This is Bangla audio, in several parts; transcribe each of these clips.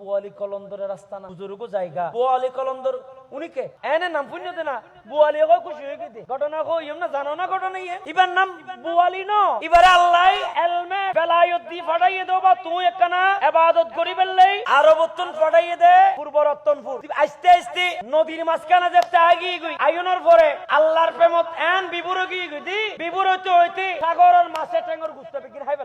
বুয়ালি কলন্দরের রাস্তা না। বুজুর্গ জায়গা। বুয়ালি কলন্দর উনিকে এনে নাম পুণ্যতে না বুয়ালি কো খুশি হয়ে গেছে। ঘটনা জানো না ঘটনা ইয়ে? ইবার নাম বুয়ালি ন। এবারে আল্লাহ এলমে বেলায়ত দি ফাটাইয়ে দাও বা তুই একখানা ইবাদত করি বেললেই আরবতন ফাটাইয়ে দে। পূর্ব আস্তে আস্তে নদীর মাঝখানে যে আগিয়ে গই। আয়নের পরে আল্লাহর প্রেমত এন বিবুর গিয়ে গই। দি বিবুর হইতে হইতে সাগরের মাছে টেঙ্গর গুস্ত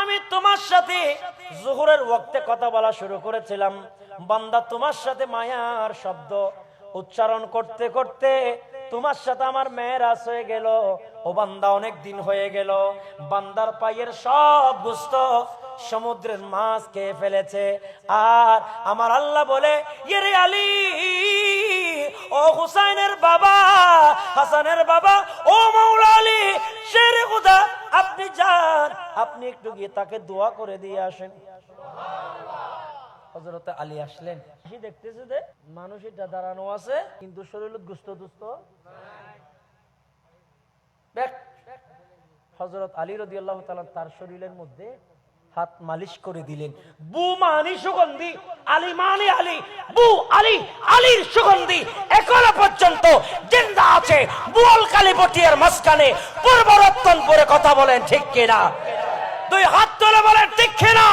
আমি তোমার সাথে জোহরের কথা বলা শুরু করেছিলাম। বান্দা, তোমার সাথে মায়ার শব্দ উচ্চারণ করতে করতে তোমার সাথে আমার মেয়েরাজ হয়ে গেল। ও বান্দা, অনেক দিন হয়ে গেল। বান্দার পায়ের সব গুস্ত সমুদ্রের মাছ খেয়ে ফেলেছে। আর আমার আল্লাহ বলে ইয়ে আলী, ও হুসাইনের বাবা, হাসানের বাবা আপনি একটু গিয়ে তাকে দোয়া করে দিয়ে আসেন। হজরত আলী আসলেন। সে দেখতেছে যে দাঁড়ানো আছে, কিন্তু শরীর গুস্ত আল্লাহ তার শরীরের মধ্যে হাত মালিশ করে দিলেন। বু মানি সুগন্ধি, আলী মানি আলী, বু আলী আলীর সুগন্ধি। এখনও পর্যন্ত জিন্দা আছে, বুয়াল কালীপটিয়ার মাঝখানে, পূর্ব রত্তনপুরে কথা বলেন ঠিক কিনা? দুই হাত তুলে বলেন, ঠিক কিনা?